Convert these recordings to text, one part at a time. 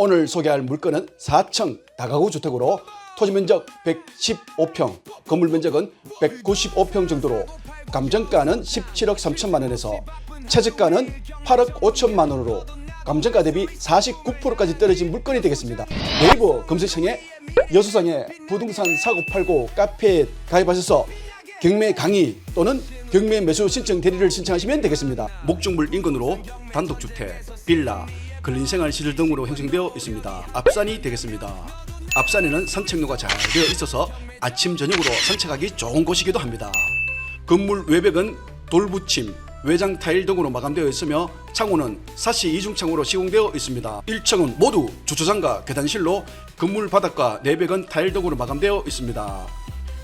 오늘 소개할 물건은 4층 다가구 주택으로 토지 면적 115평, 건물 면적은 195평 정도로 감정가는 17억 3천만 원에서 최저가는 8억 5천만 원으로 감정가 대비 49%까지 떨어진 물건이 되겠습니다. 네이버 검색창에 여수상의 부동산 사고 팔고 카페에 가입하셔서 경매 강의 또는 경매 매수 신청 대리를 신청하시면 되겠습니다. 목적물 인근으로 단독주택, 빌라, 근린생활 시설 등으로 형성되어 있습니다. 앞산이 되겠습니다. 앞산에는 산책로가 잘 되어 있어서 아침 저녁으로 산책하기 좋은 곳이기도 합니다. 건물 외벽은 돌붙임, 외장 타일 등으로 마감되어 있으며 창호는 사시 이중창으로 시공되어 있습니다. 1층은 모두 주차장과 계단실로 건물 바닥과 내벽은 타일 등으로 마감되어 있습니다.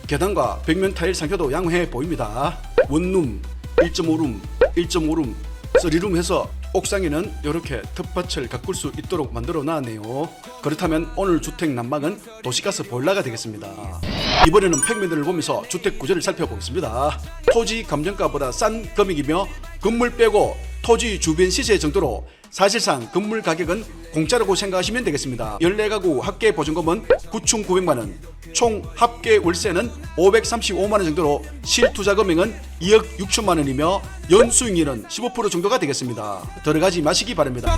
계단과 벽면 타일 상태도 양호해 보입니다. 원룸, 1.5룸, 1.5룸, 3룸 해서 옥상에는 이렇게 텃밭을 가꿀 수 있도록 만들어 놨네요. 그렇다면 오늘 주택 난방은 도시가스 보일러가 되겠습니다. 이번에는 평면들을 보면서 주택 구조를 살펴보겠습니다. 토지 감정가보다 싼 금액이며 건물 빼고 토지 주변 시세 정도로 사실상 건물 가격은 공짜라고 생각하시면 되겠습니다. 14가구 합계 보증금은 9,900만원, 총 합계 월세는 535만원 정도로 실투자 금액은 2억 6천만 원이며 연수익률은 15% 정도가 되겠습니다. 들어가지 마시기 바랍니다.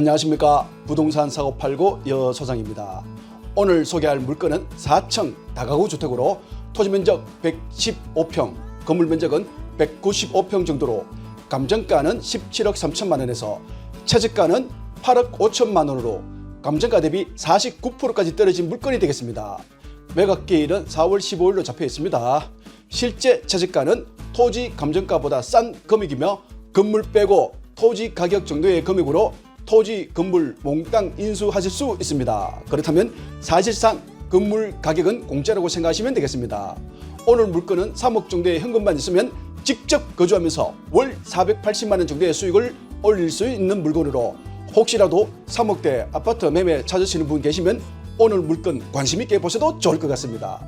안녕하십니까 부동산 사고 팔고 여 소장입니다. 오늘 소개할 물건은 4층 다가구 주택으로 토지 면적 115평, 건물 면적은 195평 정도로 감정가는 17억 3천만 원에서 최저가는 8억 5천만 원으로 감정가 대비 49%까지 떨어진 물건이 되겠습니다. 매각기일은 4월 15일로 잡혀 있습니다. 실제 최저가는 토지 감정가보다 싼 금액이며 건물 빼고 토지 가격 정도의 금액으로 토지 건물 몽땅 인수하실 수 있습니다. 그렇다면 사실상 건물 가격은 공짜라고 생각하시면 되겠습니다. 오늘 물건은 3억 정도의 현금만 있으면 직접 거주하면서 월 480만 원 정도의 수익을 올릴 수 있는 물건으로 혹시라도 3억대 아파트 매매 찾으시는 분 계시면 오늘 물건 관심 있게 보셔도 좋을 것 같습니다.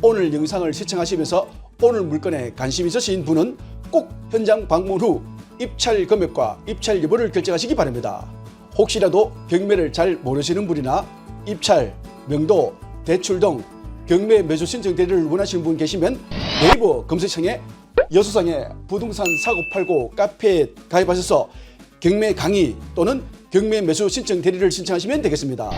오늘 영상을 시청하시면서 오늘 물건에 관심 있으신 분은 꼭 현장 방문 후 입찰 금액과 입찰 여부를 결정하시기 바랍니다. 혹시라도 경매를 잘 모르시는 분이나 입찰, 명도, 대출 등 경매 매수 신청 대리를 원하시는 분 계시면 네이버 검색창에 여수상의 부동산 사고 팔고 카페에 가입하셔서 경매 강의 또는 경매 매수 신청 대리를 신청하시면 되겠습니다.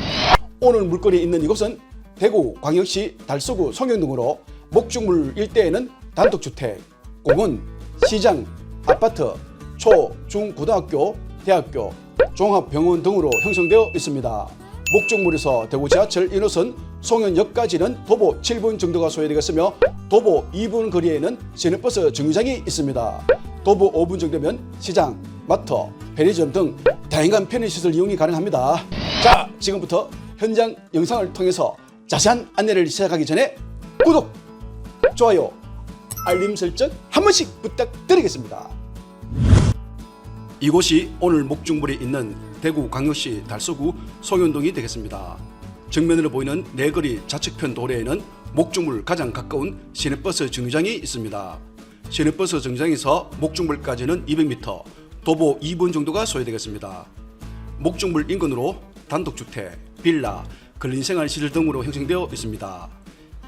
오늘 물건이 있는 이곳은 대구 광역시 달서구 송영동으로 목축물 일대에는 단독주택, 공원, 시장, 아파트, 초, 중, 고등학교, 대학교, 종합병원 등으로 형성되어 있습니다. 목적물에서 대구 지하철 1호선 송현역까지는 도보 7분 정도가 소요되겠으며 도보 2분 거리에는 시내버스 정류장이 있습니다. 도보 5분 정도면 시장, 마트, 편의점 등 다양한 편의시설 이용이 가능합니다. 자, 지금부터 현장 영상을 통해서 자세한 안내를 시작하기 전에 구독, 좋아요, 알림 설정 한 번씩 부탁드리겠습니다. 이곳이 오늘 목중물이 있는 대구 광역시 달서구 송현동이 되겠습니다. 정면으로 보이는 네거리 좌측편 도로에는 목중물 가장 가까운 시내버스 정류장이 있습니다. 시내버스 정류장에서 목중물까지는 200m, 도보 2분 정도가 소요되겠습니다. 목중물 인근으로 단독주택, 빌라, 근린생활 시설 등으로 형성되어 있습니다.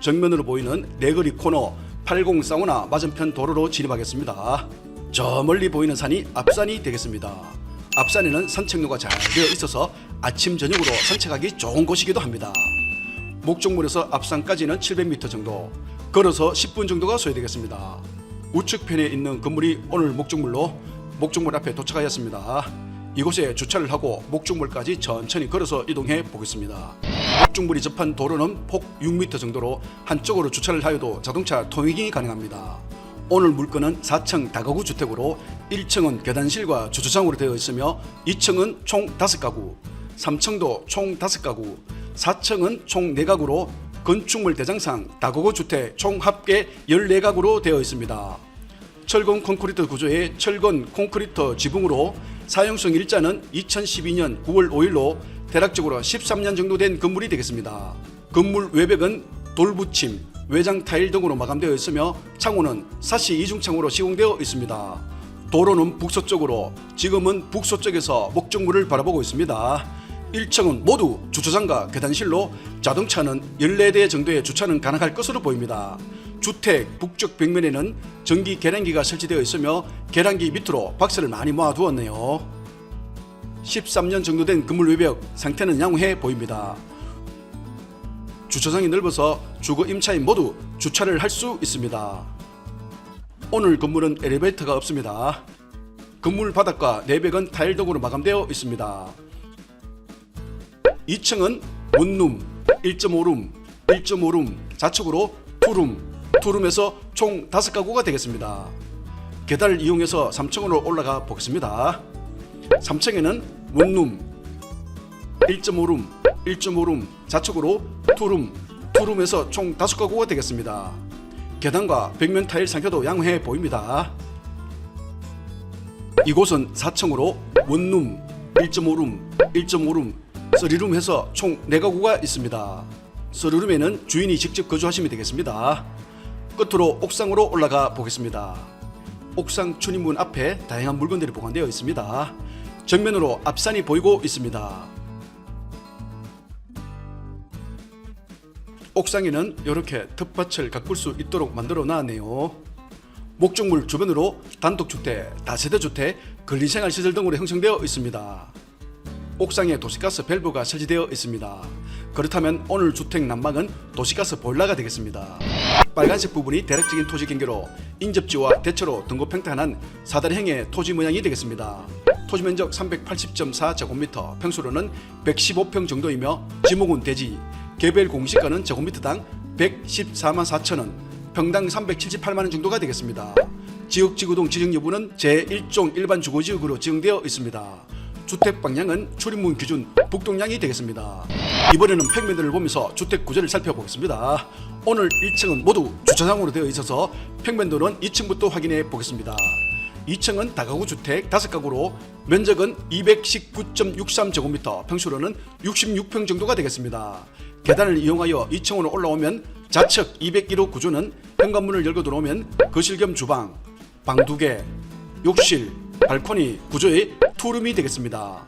정면으로 보이는 네거리 코너 80 사우나 맞은편 도로로 진입하겠습니다. 저 멀리 보이는 산이 앞산이 되겠습니다. 앞산에는 산책로가 잘 되어 있어서 아침 저녁으로 산책하기 좋은 곳이기도 합니다. 목적물에서 앞산까지는 700m 정도, 걸어서 10분 정도가 소요되겠습니다. 우측편에 있는 건물이 오늘 목적물로 목적물 앞에 도착하였습니다. 이곳에 주차를 하고 목적물까지 천천히 걸어서 이동해 보겠습니다. 목적물이 접한 도로는 폭 6m 정도로 한쪽으로 주차를 하여도 자동차 통행이 가능합니다. 오늘 물건은 4층 다가구 주택으로 1층은 계단실과 주차장으로 되어 있으며 2층은 총 5가구, 3층도 총 5가구, 4층은 총 4가구로 건축물 대장상 다가구 주택 총 합계 14가구로 되어 있습니다. 철근 콘크리트 구조의 철근 콘크리트 지붕으로 사용성 일자는 2012년 9월 5일로 대략적으로 13년 정도 된 건물이 되겠습니다. 건물 외벽은 돌붙임, 외장 타일 등으로 마감되어 있으며 창호는 사시 이중창으로 시공되어 있습니다. 도로는 북서쪽으로 지금은 북서쪽에서 목적물을 바라보고 있습니다. 1층은 모두 주차장과 계단실로 자동차는 14대 정도의 주차는 가능할 것으로 보입니다. 주택 북쪽 벽면에는 전기 계량기가 설치되어 있으며 계량기 밑으로 박스를 많이 모아두었네요. 13년 정도 된 건물 외벽 상태는 양호해 보입니다. 주차장이 넓어서 주거 임차인 모두 주차를 할 수 있습니다. 오늘 건물은 엘리베이터가 없습니다. 건물 바닥과 내벽은 타일 등으로 마감되어 있습니다. 2층은 원룸, 1.5룸, 1.5룸, 좌측으로 투룸, 투룸에서 총 5가구가 되겠습니다. 계단을 이용해서 3층으로 올라가 보겠습니다. 3층에는 원룸, 1.5룸, 1.5룸, 좌측으로 투룸, 투룸에서 총 5가구가 되겠습니다. 계단과 벽면 타일 상태도 양호해 보입니다. 이곳은 4층으로 원룸, 1.5룸, 1.5룸, 3룸 해서 총 4가구가 있습니다. 3룸에는 주인이 직접 거주하시면 되겠습니다. 끝으로 옥상으로 올라가 보겠습니다. 옥상 출입문 앞에 다양한 물건들이 보관되어 있습니다. 정면으로 앞산이 보이고 있습니다. 옥상에는 이렇게 텃밭을 가꿀 수 있도록 만들어 놨네요. 목적물 주변으로 단독주택, 다세대주택, 근린생활시설 등으로 형성되어 있습니다. 옥상에 도시가스 밸브가 설치되어 있습니다. 그렇다면 오늘 주택 난방은 도시가스 보일러가 되겠습니다. 빨간색 부분이 대략적인 토지 경계로 인접지와 대체로 등고 평탄한 사다리형의 토지 모양이 되겠습니다. 토지 면적 380.4제곱미터, 평수로는 115평 정도이며 지목은 대지, 개별 공시가는 제곱미터당 114만 4천 원, 평당 378만 원 정도가 되겠습니다. 지역 지구동 지정 여부는 제1종 일반 주거지역으로 지정되어 있습니다. 주택 방향은 출입문 기준 북동향이 되겠습니다. 이번에는 평면들을 보면서 주택 구조를 살펴보겠습니다. 오늘 1층은 모두 주차장으로 되어 있어서 평면도는 2층부터 확인해 보겠습니다. 2층은 다가구 주택 5가구로 면적은 219.63제곱미터, 평수로는 66평 정도가 되겠습니다. 계단을 이용하여 2층으로 올라오면 좌측 201호 구조는 현관문을 열고 들어오면 거실 겸 주방, 방 2개, 욕실, 발코니 구조의 투룸이 되겠습니다.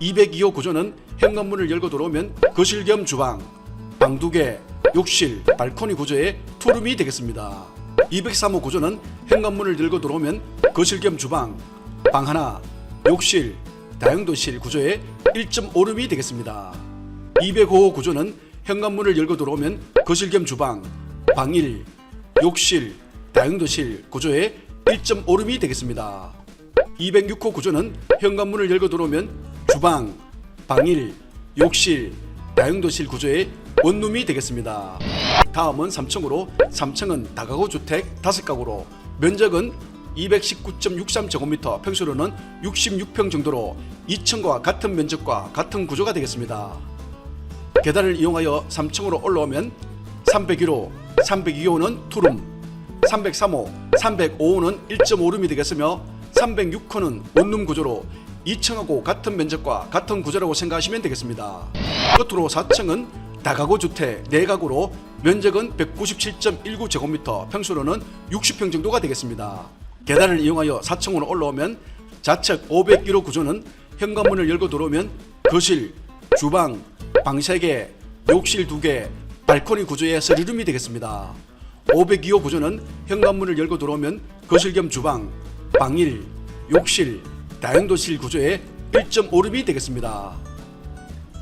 202호 구조는 현관문을 열고 들어오면 거실 겸 주방, 방 2개, 욕실, 발코니 구조의 투룸이 되겠습니다. 203호 구조는 현관문을 열고 들어오면 거실 겸 주방, 방 하나, 욕실, 다용도실 구조의 1.5룸이 되겠습니다. 205호 구조는 현관문을 열고 들어오면 거실 겸 주방, 방 1, 욕실, 다용도실 구조의 1.5룸이 되겠습니다. 206호 구조는 현관문을 열고 들어오면 주방, 방 1, 욕실, 다용도실 구조의 원룸이 되겠습니다. 다음은 3층으로 3층은 다가구 주택 5가구로 면적은 219.63제곱미터 평수로는 66평 정도로 2층과 같은 면적과 같은 구조가 되겠습니다. 계단을 이용하여 3층으로 올라오면 301호, 302호는 투룸, 303호, 305호는 1.5룸이 되겠으며 306호는 원룸 구조로 2층하고 같은 면적과 같은 구조라고 생각하시면 되겠습니다. 끝으로 4층은 다가구 주택 4가구로 면적은 197.19제곱미터, 평수로는 60평 정도가 되겠습니다. 계단을 이용하여 4층으로 올라오면 좌측 501호 구조는 현관문을 열고 들어오면 거실, 주방, 방 3개, 욕실 2개, 발코니 구조의 서리룸이 되겠습니다. 502호 구조는 현관문을 열고 들어오면 거실 겸 주방, 방 1, 욕실, 다용도실 구조의 1.5룸이 되겠습니다.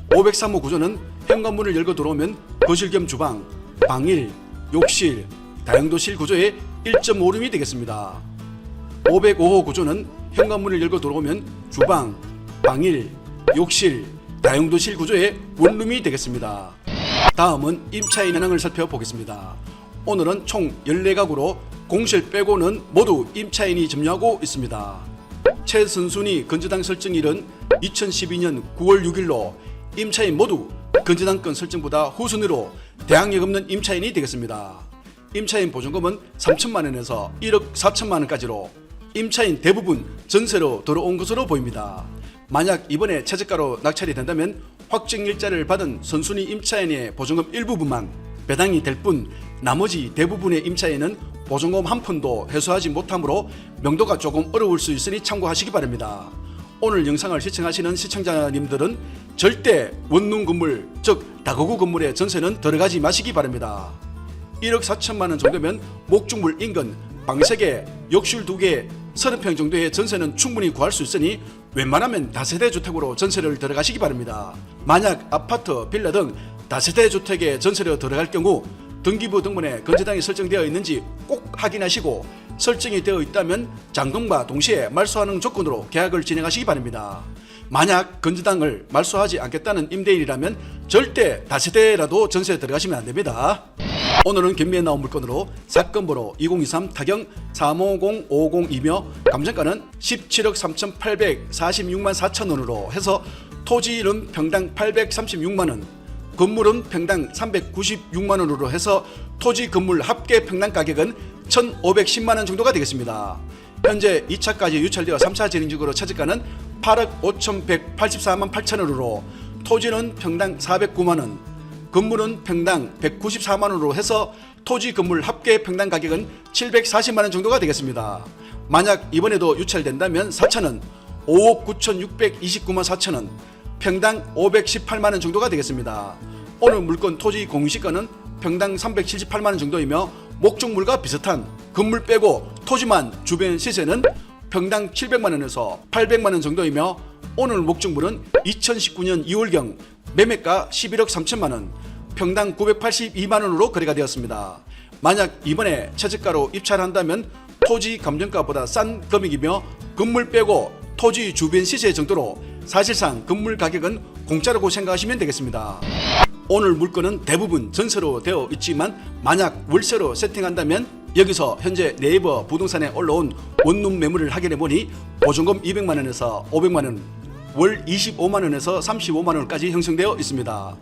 503호 구조는 현관문을 열고 들어오면 거실 겸 주방, 방 1, 욕실, 다용도실 구조의 1.5룸이 되겠습니다. 505호 구조는 현관문을 열고 들어오면 주방, 방 1, 욕실, 다용도 실 구조의 원룸이 되겠습니다. 다음은 임차인 현황을 살펴보겠습니다. 오늘은 총 14가구로 공실 빼고는 모두 임차인이 점유하고 있습니다. 최선순위 건재당 설정일은 2012년 9월 6일로 임차인 모두 건재당권 설정보다 후순위로 대항력 없는 임차인이 되겠습니다. 임차인 보증금은 3천만 원에서 1억 4천만 원까지로 임차인 대부분 전세로 들어온 것으로 보입니다. 만약 이번에 최저가로 낙찰이 된다면 확정 일자를 받은 선순위 임차인의 보증금 일부분만 배당이 될 뿐 나머지 대부분의 임차인은 보증금 한 푼도 회수하지 못하므로 명도가 조금 어려울 수 있으니 참고하시기 바랍니다. 오늘 영상을 시청하시는 시청자님들은 절대 원룸 건물 즉 다가구 건물의 전세는 들어가지 마시기 바랍니다. 1억 4천만 원 정도면 목중물 인근 방 3개, 욕실 2개, 30평 정도의 전세는 충분히 구할 수 있으니 웬만하면 다세대 주택으로 전세를 들어가시기 바랍니다. 만약 아파트, 빌라 등 다세대 주택에 전세로 들어갈 경우 등기부 등본에 건재당이 설정되어 있는지 꼭 확인하시고 설정이 되어 있다면 잔금과 동시에 말소하는 조건으로 계약을 진행하시기 바랍니다. 만약 건재당을 말소하지 않겠다는 임대인이라면 절대 다세대라도 전세에 들어가시면 안 됩니다. 오늘은 경매에 나온 물건으로 사건 번호 2023 타경 350502며 감정가는 17억 3,846만 4천 원으로 해서 토지는 평당 836만 원, 건물은 평당 396만 원으로 해서 토지 건물 합계 평당 가격은 1,510만 원 정도가 되겠습니다. 현재 2차까지 유찰되어 3차 진행 중으로 차지가는 8억 5,184만 8천 원으로 토지는 평당 409만 원, 건물은 평당 194만 원으로 해서 토지 건물 합계 평당 가격은 740만 원 정도가 되겠습니다. 만약 이번에도 유찰된다면 4천은 5억 9,629만 4천 원, 평당 518만 원 정도가 되겠습니다. 오늘 물건 토지 공시가는 평당 378만 원 정도이며 목적물과 비슷한 건물 빼고 토지만 주변 시세는 평당 700만 원에서 800만 원 정도이며 오늘 목적물은 2019년 2월경 매매가 11억 3천만 원, 평당 982만 원으로 거래가 되었습니다. 만약 이번에 최저가로 입찰한다면 토지 감정가보다 싼 금액이며 건물 빼고 토지 주변 시세 정도로 사실상 건물 가격은 공짜라고 생각하시면 되겠습니다. 오늘 물건은 대부분 전세로 되어 있지만 만약 월세로 세팅한다면 여기서 현재 네이버 부동산에 올라온 원룸 매물을 확인해 보니 보증금 200만 원에서 500만 원, 월 25만 원에서 35만 원까지 형성되어 있습니다.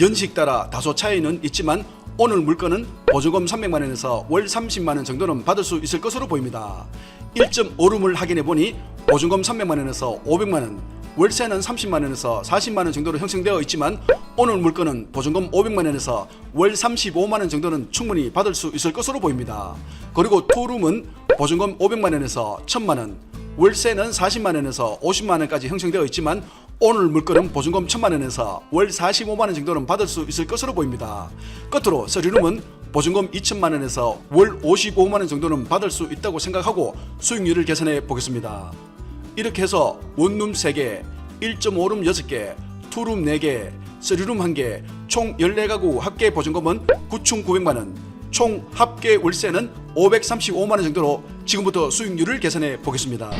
연식 따라 다소 차이는 있지만 오늘 물건은 보증금 300만 원에서 월 30만 원 정도는 받을 수 있을 것으로 보입니다. 1.5룸을 확인해 보니 보증금 300만 원에서 500만 원, 월세는 30만 원에서 40만 원 정도로 형성되어 있지만 오늘 물건은 보증금 500만 원에서 월 35만 원 정도는 충분히 받을 수 있을 것으로 보입니다. 그리고 투룸은 보증금 500만 원에서 1000만 원, 월세는 40만 원에서 50만 원까지 형성되어 있지만 오늘 물건은 보증금 1000만 원에서 월 45만 원 정도는 받을 수 있을 것으로 보입니다. 끝으로 서류룸은 보증금 2천만 원에서 월 55만 원 정도는 받을 수 있다고 생각하고 수익률을 계산해 보겠습니다. 이렇게 해서 원룸 3개, 1.5룸 6개, 투룸 4개, 쓰리룸 1개, 총 14가구 합계 보증금은 9,900만 원, 총 합계 월세는 535만 원 정도로 지금부터 수익률을 계산해 보겠습니다.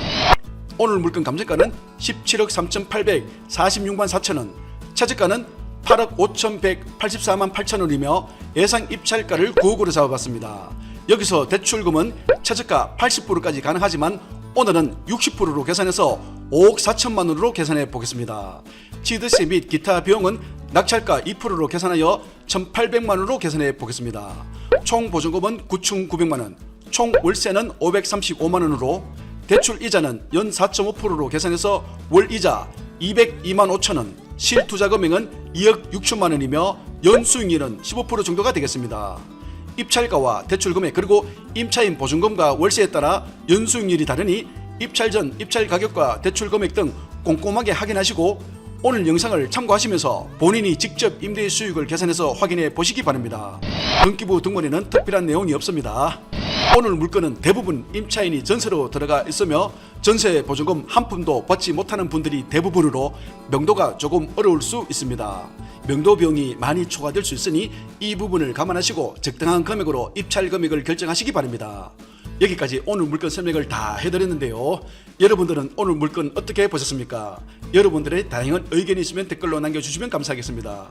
오늘 물건 감정가는 17억 3,846만 4천 원, 차지가는 8억 5,184만 8천 원이며 예상 입찰가를 9억으로 잡아봤습니다. 여기서 대출금은 차저가 80%까지 가능하지만 오늘은 60%로 계산해서 5억 4천만 원으로 계산해 보겠습니다. 치드세 및 기타 비용은 낙찰가 2%로 계산하여 1,800만 원으로 계산해 보겠습니다. 총 보증금은 9,900만 원, 총 월세는 535만 원으로 대출 이자는 연 4.5%로 계산해서 월 이자 202만 5천 원, 실투자 금액은 2억 6천만 원이며 연 수익률은 15% 정도가 되겠습니다. 입찰가와 대출 금액 그리고 임차인 보증금과 월세에 따라 연수익률이 다르니 입찰 전 입찰 가격과 대출 금액 등 꼼꼼하게 확인하시고 오늘 영상을 참고하시면서 본인이 직접 임대 수익을 계산해서 확인해 보시기 바랍니다. 등기부 등본에는 특별한 내용이 없습니다. 오늘 물건은 대부분 임차인이 전세로 들어가 있으며 전세 보증금 한 푼도 받지 못하는 분들이 대부분으로 명도가 조금 어려울 수 있습니다. 명도 비용이 많이 초과될 수 있으니 이 부분을 감안하시고 적당한 금액으로 입찰 금액을 결정하시기 바랍니다. 여기까지 오늘 물건 설명을 다 해드렸는데요. 여러분들은 오늘 물건 어떻게 보셨습니까? 여러분들의 다양한 의견이 있으면 댓글로 남겨주시면 감사하겠습니다.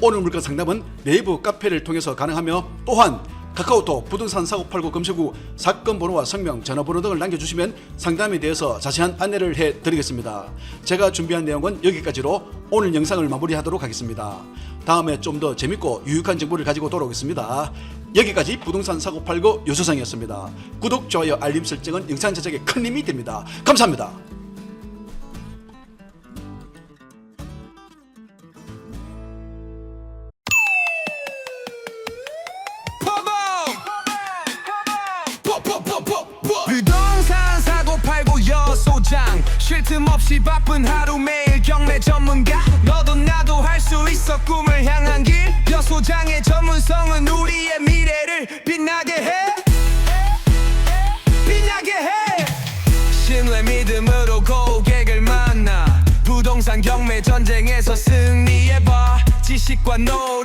오늘 물건 상담은 네이버 카페를 통해서 가능하며 또한 카카오톡 부동산 사고 팔고 검색 후 사건 번호와 성명, 전화번호 등을 남겨주시면 상담에 대해서 자세한 안내를 해드리겠습니다. 제가 준비한 내용은 여기까지로 오늘 영상을 마무리하도록 하겠습니다. 다음에 좀 더 재밌고 유익한 정보를 가지고 돌아오겠습니다. 여기까지 부동산 사고 팔고 요소상이었습니다. 구독, 좋아요, 알림 설정은 영상 제작에 큰 힘이 됩니다. 감사합니다. 전문성은 우리의 미래를 빛나게 해. 빛나게 해. 신뢰 믿음으로 고객을 만나 부동산 경매 전쟁에서 승리해봐. 지식과 노력